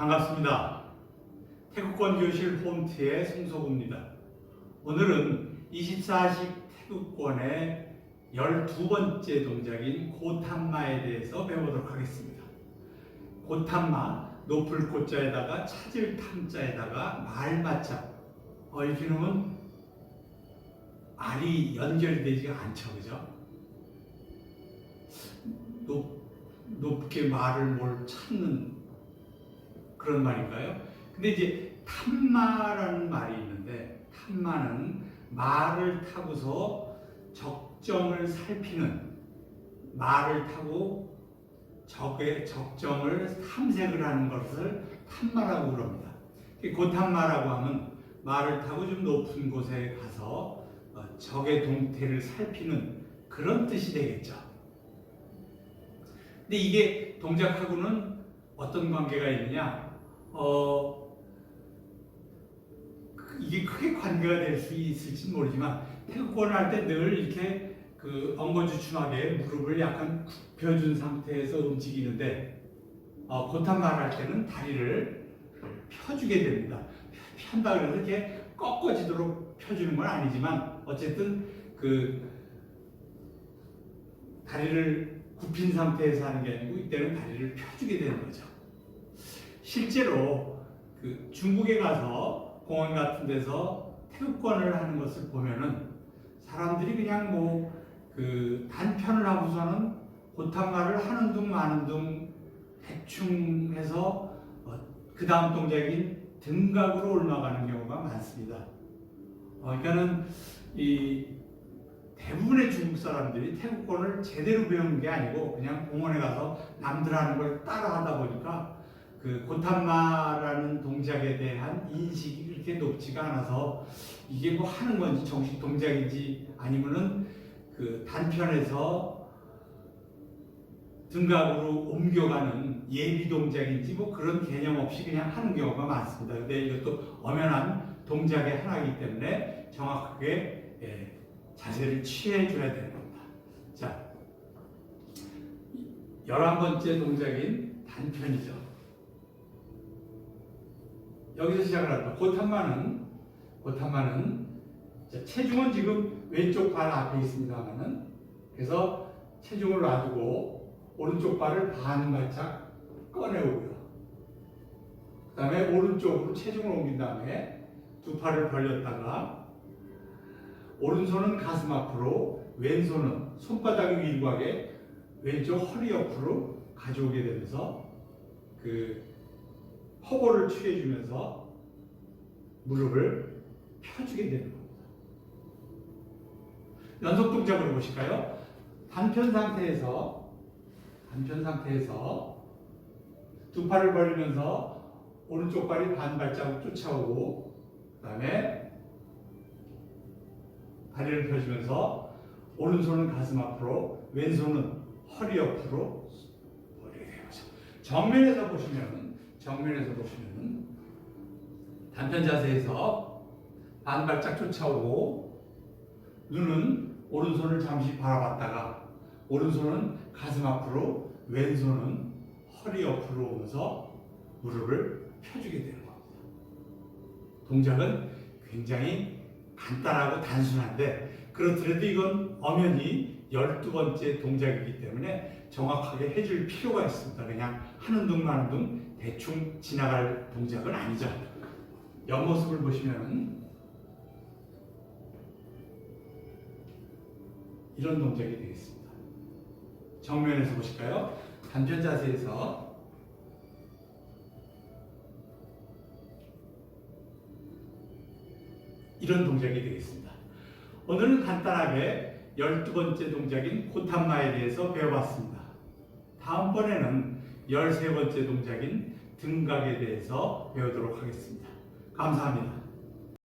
반갑습니다. 태국권 교실 홈트의 송소구입니다. 오늘은 24식 태국권의 12번째 동작인 고탐마에 대해서 배워보도록 하겠습니다. 고탐마, 높을 고자에다가 찾을 탐자에다가 말맞자. 어, 이 기능은 말이 연결되지가 않죠, 그죠? 높, 높게 말을 뭘 찾는 그런 말인가요? 근데 이제 탐마라는 말이 있는데 탐마는 말을 타고서 적정을 살피는 말을 타고 적의 적정을 탐색을 하는 것을 탐마라고 그럽니다. 고탐마라고 하면 말을 타고 좀 높은 곳에 가서 어, 적의 동태를 살피는 그런 뜻이 되겠죠. 근데 이게 동작하고는 어떤 관계가 있느냐? 어, 이게 크게 관계가 될 수 있을지 모르지만 태극권을 할 때 늘 이렇게 그 엉거주춤하게 무릎을 약간 굽혀준 상태에서 움직이는데 어, 고탄말 할 때는 다리를 펴주게 됩니다. 편다 그래서 이렇게 꺾어지도록 펴주는 건 아니지만 어쨌든 그 다리를 굽힌 상태에서 하는 게 아니고 이때는 다리를 펴주게 되는 거죠. 실제로 그 중국에 가서 공원 같은 데서 태극권을 하는 것을 보면은 사람들이 그냥 뭐 그 단편을 하고서는 고탄말을 하는 둥 마는 둥 대충 해서 어, 그 다음 동작인 등각으로 올라가는 경우가 많습니다. 어, 그러니까는 이 대부분의 중국 사람들이 태국권을 제대로 배우는 게 아니고 그냥 공원에 가서 남들 하는 걸 따라 하다 보니까 그 고탄마라는 동작에 대한 인식이 그렇게 높지가 않아서 이게 뭐 하는 건지 정식 동작인지 아니면은 그 단편에서 등각으로 옮겨가는 예비 동작인지 뭐 그런 개념 없이 그냥 하는 경우가 많습니다. 근데 이것도 엄연한 동작의 하나이기 때문에 정확하게 예, 자세를 취해 줘야 되는 겁니다. 자, 열한 번째 동작인 단편이죠. 여기서 시작을. 고탄마는 고탄마는 자, 체중은 지금 왼쪽 발 앞에 있습니다만은 그래서 체중을 놔두고 오른쪽 발을 반 발짝 꺼내오고요. 그 다음에 오른쪽으로 체중을 옮긴 다음에 두 팔을 벌렸다가 오른손은 가슴 앞으로 왼손은 손바닥 위일하게 왼쪽 허리 옆으로 가져오게 되면서 그 허벌을 취해주면서 무릎을 펴주게 되는 겁니다. 연속 동작으로 보실까요? 단편 상태에서 단편 상태에서 두 팔을 벌리면서 오른쪽 발이 반 발자국 쫓아오고 그 다음에 다리를 펴주면서 오른손은 가슴 앞으로 왼손은 허리 옆으로 벌리게 되는 거죠. 정면에서 보시면 정면에서 보시면 단편 자세에서 반 발짝 쫓아오고 눈은 오른손을 잠시 바라봤다가 오른손은 가슴 앞으로 왼손은 허리 옆으로 오면서 무릎을 펴주게 되는 겁니다. 동작은 굉장히 간단하고 단순한데 그렇더라도 이건 엄연히 12번째 동작이기 때문에 정확하게 해줄 필요가 있습니다. 그냥 하는 둥 마는 둥 대충 지나갈 동작은 아니죠. 옆모습을 보시면 이런 동작이 되겠습니다. 정면에서 보실까요? 단편 자세에서 이런 동작이 되겠습니다. 오늘은 간단하게 12번째 동작인 고탄마에 대해서 배워봤습니다. 다음번에는 13번째 동작인 등각에 대해서 배우도록 하겠습니다. 감사합니다.